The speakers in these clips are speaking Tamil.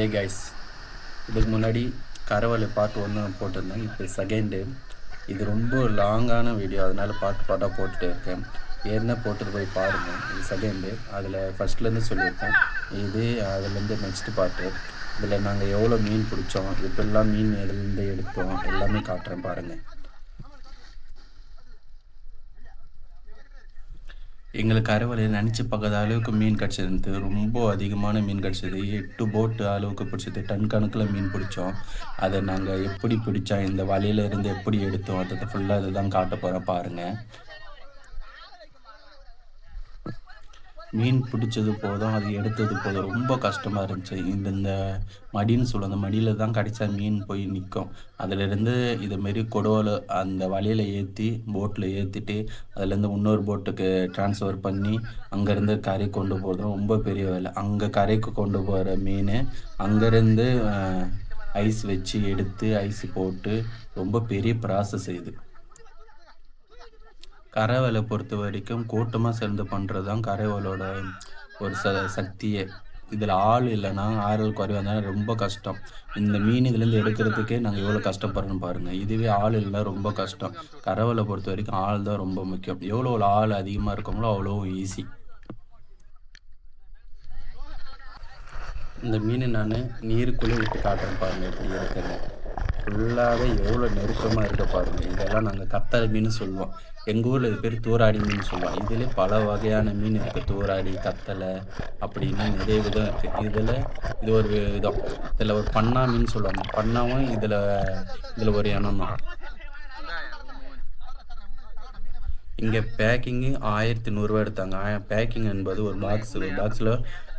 ஏ கைஸ் இதுக்கு முன்னாடி கரவலை பார்ட் ஒன்று போட்டிருந்தேன். இப்போ செகண்டு இது ரொம்ப லாங்கான வீடியோ அதனால் பாட்டு பாட்டாக போட்டுட்டு இருக்கேன். ஏற்கனவே போட்டுட்டு போய் பாருங்கள் இது செகண்டு அதில் ஃபஸ்ட்லேருந்து சொல்லியிருக்கேன். இது அதுலேருந்து நெக்ஸ்ட் பாட்டு இதில் நாங்கள் எவ்வளோ மீன் பிடிச்சோம் எப்பெல்லாம் மீன் இதுலேருந்து எடுத்தோம் எல்லாமே காட்டுறேன் பாருங்கள் எங்களுக்கு அறுவலை நினச்சி பார்க்காத அளவுக்கு மீன் கிடச்சிருந்து ரொம்ப அதிகமான மீன் கிடச்சிது. எட்டு போட்டு அளவுக்கு பிடிச்சது. டன் கணக்கில் மீன் பிடிச்சோம். அதை நாங்கள் எப்படி பிடிச்சா இந்த வலையில இருந்து எப்படி எடுத்தோம் அதை ஃபுல்லாக இதுதான் காட்ட போகிறோம் பாருங்கள் மீன் பிடிச்சது போதும் அது எடுத்தது போதும். ரொம்ப கஷ்டமாக இருந்துச்சு. இந்த இந்த மடின்னு சொல்லுவோம் அந்த மடியில் தான் கிடைச்சா மீன் போய் நிற்கும் அதிலிருந்து இதுமாரி கொடுவலை அந்த வலையில் ஏற்றி போட்டில் ஏற்றிட்டு அதுலேருந்து இன்னொரு போட்டுக்கு ட்ரான்ஸ்ஃபர் பண்ணி அங்கேருந்து கரை கொண்டு போகிறது ரொம்ப பெரிய வேலை. அங்கே கரைக்கு கொண்டு போகிற மீன் அங்கேருந்து ஐஸ் வச்சு எடுத்து ஐஸ் போட்டு ரொம்ப பெரிய ப்ராசஸ் இது. கரைவலை பொறுத்த வரைக்கும் கூட்டமாக சேர்ந்து பண்ணுறது தான் கரைவலோட ஒரு ச சக்தியே. இதில் ஆள் இல்லைன்னா ஆறுகள் குறைவாக இருந்தாலும் ரொம்ப கஷ்டம். இந்த மீன் இதுலேருந்து எடுக்கிறதுக்கே நாங்கள் எவ்வளோ கஷ்டப்படுறோன்னு பாருங்கள் இதுவே ஆள் இல்லைனா ரொம்ப கஷ்டம். கரவலை பொறுத்த வரைக்கும் ஆள் தான் ரொம்ப முக்கியம். எவ்வளோ ஆள் அதிகமாக இருக்கோங்களோ அவ்வளோ ஈஸி இந்த மீன் நான் நீருக்குள்ளே விட்டு காட்டுறேன் பாருங்கள் எப்படி இருக்குன்னு. ஃபுல்லாகவே எவ்வளோ நெருக்கமாக இருக்க பாருங்கள் இதெல்லாம் நாங்கள் கத்தரை மீன் சொல்லுவோம். எங்கள் ஊரில் இது பேர் தூராடி மீன் சொல்லுவோம். இதில் பல வகையான மீன் இருக்குது தூராடி கத்தலை அப்படின்னு நிறைய விதம் இருக்குது இதில் இது ஒரு விதம். இதில் ஒரு பண்ணா மீன் சொல்லுவாங்க. பண்ணாவும் இதில் இதில் ஒரு இனம் தான். இங்கே பேக்கிங்கு ஆயிரத்தி நூறுரூவா எடுத்தாங்க. பேக்கிங் என்பது ஒரு பாக்ஸ் ஒரு பாக்ஸில்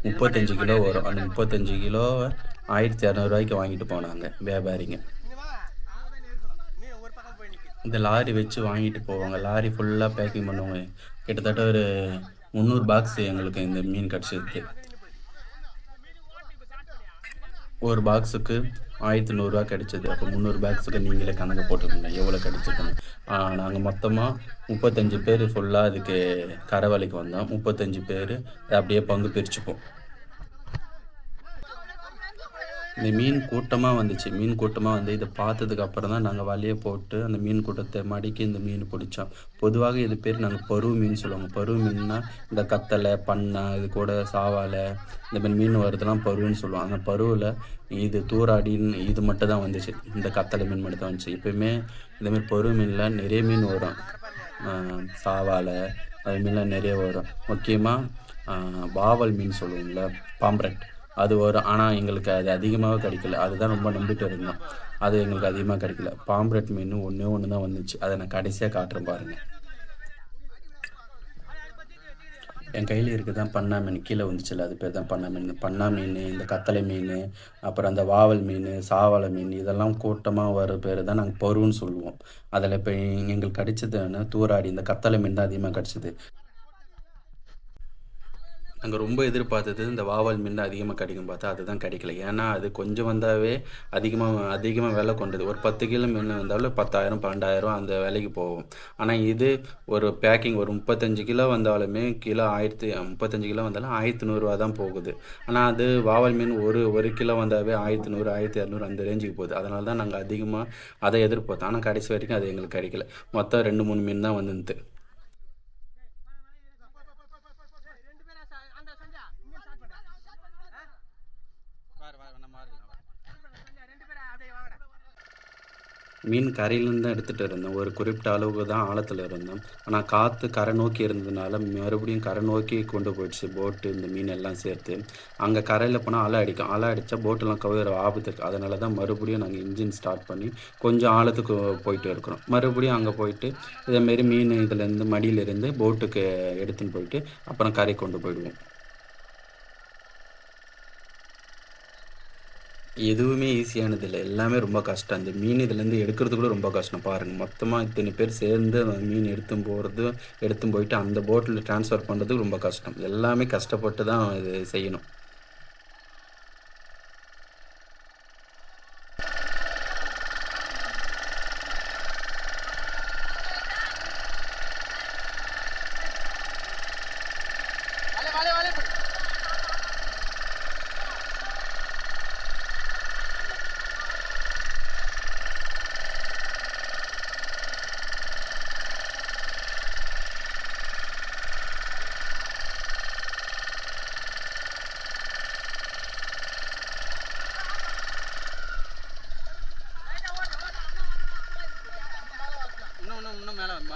முப்பத்தஞ்சு கிலோ வரும். அந்த முப்பத்தஞ்சு கிலோவை ஆயிரத்தி இரநூறுவாய்க்கு வாங்கிட்டு போனாங்க வியாபாரிங்க. இந்த லாரி வச்சு வாங்கிட்டு போவாங்க. லாரி ஃபுல்லாக பேக்கிங் பண்ணுவாங்க. கிட்டத்தட்ட ஒரு முந்நூறு பாக்ஸ் எங்களுக்கு இந்த மீன் கிடச்சிருக்கு ஒரு பாக்ஸுக்கு ஆயிரத்தி நூறுரூவா கிடச்சிது. அப்போ முந்நூறு பாக்ஸுக்கு நீங்களே கணக்கு போட்டுக்கோங்க. எவ்வளோ கிடைச்சிருக்குன்னு. நாங்கள் மொத்தமாக முப்பத்தஞ்சு பேர் ஃபுல்லாக அதுக்கு கரவலைக்கு வந்தோம். முப்பத்தஞ்சு பேர் அப்படியே பங்கு பிரிச்சுப்போம். இந்த மீன் கூட்டமாக வந்துச்சு. மீன் கூட்டமாக வந்து இதை பார்த்ததுக்கு அப்புறம் தான் நாங்கள் வலையை போட்டு அந்த மீன் கூட்டத்தை மடிக்கி இந்த மீன் பிடிச்சோம். பொதுவாக இது பேர் நாங்கள் பருவ மீன் சொல்லுவாங்க. பருவ மீன்னா இந்த கத்தலை பண்ணை இது கூட சாவாலை இந்த மாதிரி மீன் வருதுலாம் பருவுன்னு சொல்லுவோம் அந்த பருவில் இது தூராடின்னு இது மட்டும் தான் வந்துச்சு. இந்த கத்தலை மீன் மட்டும் தான் வந்துச்சு. எப்பயுமே இந்தமாரி பருவ மீனில் நிறைய மீன் வரும். சாவாலை அது மீன்லாம் நிறைய வரும். முக்கியமாக வாவல் மீன் சொல்லுவோம்ல பாம்ப்ரெட். அது வரும் ஆனால் எங்களுக்கு அது அதிகமாக கிடைக்கல. அதுதான் ரொம்ப நம்பிட்டு இருந்தோம். அது எங்களுக்கு அதிகமாக கிடைக்கல. பாம்ப்ரெட் மீன் ஒன்றே ஒன்று தான் வந்துச்சு. அதை நான் கடைசியாக காட்டுறேன் பாருங்கள் என் கையில் இருக்க தான் பண்ணா மீன். கீழே வந்துச்சுல அது பேர் தான் பண்ணா மீன். பண்ணா மீன் இந்த கத்தலை மீன் அப்புறம் அந்த வாவல் மீன் சாவலை மீன் இதெல்லாம் கூட்டமாக வர பேர் தான் நாங்கள் பருன்னு சொல்லுவோம். அதில் இப்போ எங்களுக்கு கிடைச்சதுன்னா தூராடி. இந்த கத்தலை மீன் தான் அதிகமாக கிடச்சிது. நாங்கள் ரொம்ப எதிர்பார்த்தது இந்த வாவல் மீன் அதிகமாக கிடைக்கும் பார்த்தா அதுதான் கிடைக்கல. ஏன்னா அது கொஞ்சம் வந்தாவே அதிகமாக அதிகமாக விலை கொண்டது. ஒரு பத்து கிலோ மீன் வந்தாலும் பத்தாயிரம் பன்னெண்டாயிரம் அந்த விலைக்கு போகும். ஆனால் இது ஒரு பேக்கிங் ஒரு முப்பத்தஞ்சு கிலோ வந்தாலுமே கிலோ ஆயிரத்தி முப்பத்தஞ்சு கிலோ வந்தாலும் ஆயிரத்தி நூறுரூவா தான் போகுது. ஆனால் அது வாவல் மீன் ஒரு ஒரு கிலோ வந்தாவே ஆயிரத்தி நூறு ஆயிரத்தி இரநூறு அந்த ரேஞ்சுக்கு போகுது. அதனால தான் நாங்கள் அதிகமாக அதை எதிர்பார்த்தோம். ஆனால் கடைசி வரைக்கும் அது எங்களுக்கு கிடைக்கல. மொத்தம் ரெண்டு மூணு மீன் தான் வந்துருந்துது மீன் கரையிலேருந்து தான் எடுத்துகிட்டு இருந்தோம் ஒரு குறிப்பிட்ட அளவுக்கு தான் ஆழத்தில் இருந்தோம் ஆனால் காற்று கரை நோக்கி இருந்ததுனால மறுபடியும் கரை நோக்கி கொண்டு போயிடுச்சு போட்டு இந்த மீன் எல்லாம் சேர்த்து. அங்கே கரையில் போனால் அலை அடிக்கும். அலை அடித்தா போட்டெல்லாம் கவிர ஆபத்து இருக்குது அதனால தான் மறுபடியும் நாங்கள் இன்ஜின் ஸ்டார்ட் பண்ணி கொஞ்சம் ஆழத்துக்கு போயிட்டு இருக்கிறோம். மறுபடியும் அங்கே போயிட்டு இதேமாரி மீன் இதுலேருந்து மடியிலேருந்து போட்டுக்கு எடுத்துன்னு போயிட்டு அப்புறம் கரை கொண்டு போயிடுவோம். எதுவுமே ஈஸியானது இல்லை. எல்லாமே ரொம்ப கஷ்டம். அந்த மீன் இதுலேருந்து எடுக்கிறது கூட ரொம்ப கஷ்டம். பாருங்கள் மொத்தமாக இத்தனை பேர் சேர்ந்து அந்த மீன் எடுத்தும் போகிறது எடுத்தும் போயிட்டு அந்த போட்டில் ட்ரான்ஸ்ஃபர் பண்ணுறதுக்கு ரொம்ப கஷ்டம். எல்லாமே கஷ்டப்பட்டு தான் இது செய்யணும்.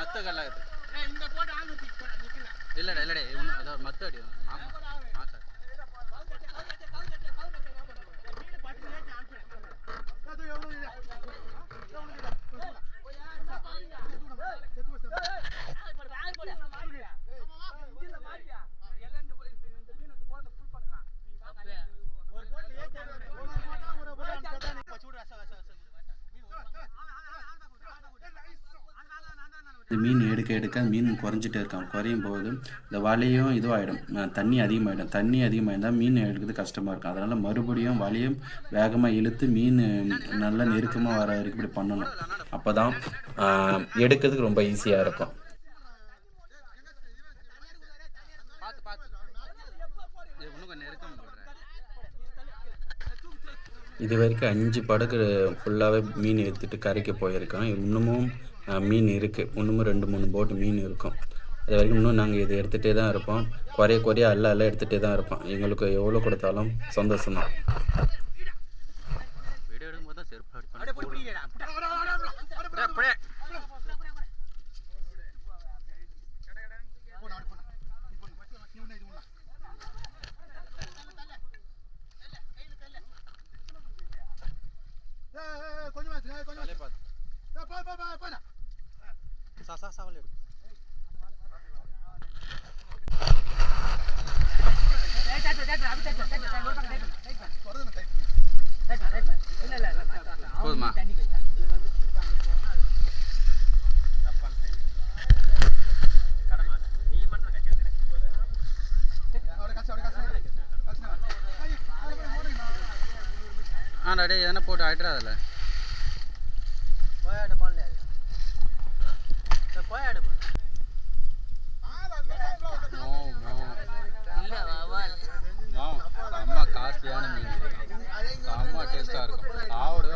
மத்த கல்லா இது இல்லடா இல்லடா ஒன்றும் அதாவது மத்த அடி இந்த மீன் எடுக்க எடுக்க மீன் குறைஞ்சிட்டே இருக்கான் குறையும் போது இந்த வலையும் இதுவாகிடும் தண்ணி அதிகமாகிடும் தண்ணி அதிகமாகிருந்தால் மீன் எடுக்கிறது கஷ்டமாக இருக்கும். அதனால் மறுபடியும் வலையும் வேகமாக இழுத்து மீன் நல்லா நெருக்கமாக வர வரைக்கும் இப்படி பண்ணணும். அப்போ தான் எடுக்கிறதுக்கு ரொம்ப ஈஸியாக இருக்கும். இது வரைக்கும் அஞ்சு படகு ஃபுல்லாகவே மீன் எடுத்துட்டு கரைக்கு போயிருக்கான் இன்னமும் மீன் இருக்குது இன்னமும் ரெண்டு மூணு போட்டு மீன் இருக்கும். அது வரைக்கும் இன்னும் நாங்கள் இதை எடுத்துகிட்டே தான் இருப்போம். குறைய குறைய அல்ல அல்ல எடுத்துகிட்டே தான் இருப்போம். எங்களுக்கு எவ்வளோ கொடுத்தாலும் சந்தோஷம் தான். கொஞ்சமா எடுக்கும்போது போய் போய் போய் சா சா சாவல் எடு போதுமா ஆ டே எதனா போட்டு ஆயிட்டுறாதில்ல நோ நோ நோ செம்ம காஸ்ட்லியான மீன். செம்ம டேஸ்ட்டாக இருக்கும். சாப்பிட